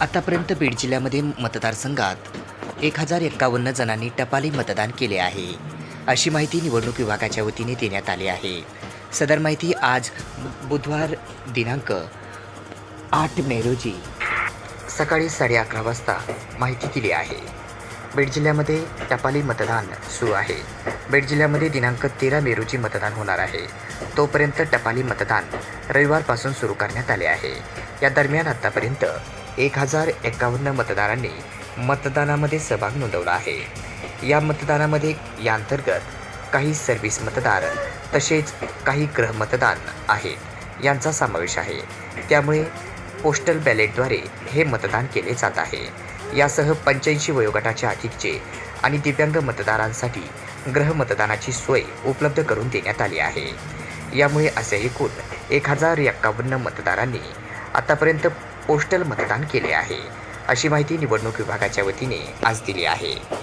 आतापर्यंत बीड जिल्ह्यामध्ये मतदारसंघात एक हजार एक्कावन्न जणांनी टपाली मतदान केले आहे. अशी माहिती निवडणूक विभागाच्या वतीने देण्यात आली आहे. सदर माहिती आज बु- बुधवार दिनांक आठ मे रोजी सकाळी साडे अकरा वाजता माहिती दिली आहे. बीड जिल्ह्यामध्ये टपाली मतदान सुरू आहे. बीड जिल्ह्यामध्ये दिनांक तेरा मे रोजी मतदान होणार आहे. तोपर्यंत टपाली मतदान रविवारपासून सुरू करण्यात आले आहे. या दरम्यान आत्तापर्यंत एक हजार एकावन्न मतदारांनी मतदानामध्ये सहभाग नोंदवला आहे. या मतदानामध्ये या अंतर्गत काही सर्व्हिस मतदार तसेच काही ग्रहमतदान मतदान आहेत यांचा समावेश आहे. त्यामुळे पोस्टल बॅलेटद्वारे हे मतदान केले जात आहे. यासह पंच्याऐंशी वयोगटाच्या अधिकचे आणि दिव्यांग मतदारांसाठी ग्रहमतदानाची सोय उपलब्ध करून देण्यात आली आहे. यामुळे असे एकूण एक हजार एक्कावन्न मतदारांनी आतापर्यंत पोस्टल मतदान केले आहे. अशी माहिती निवडणूक विभागाच्या वतीने आज दिली आहे.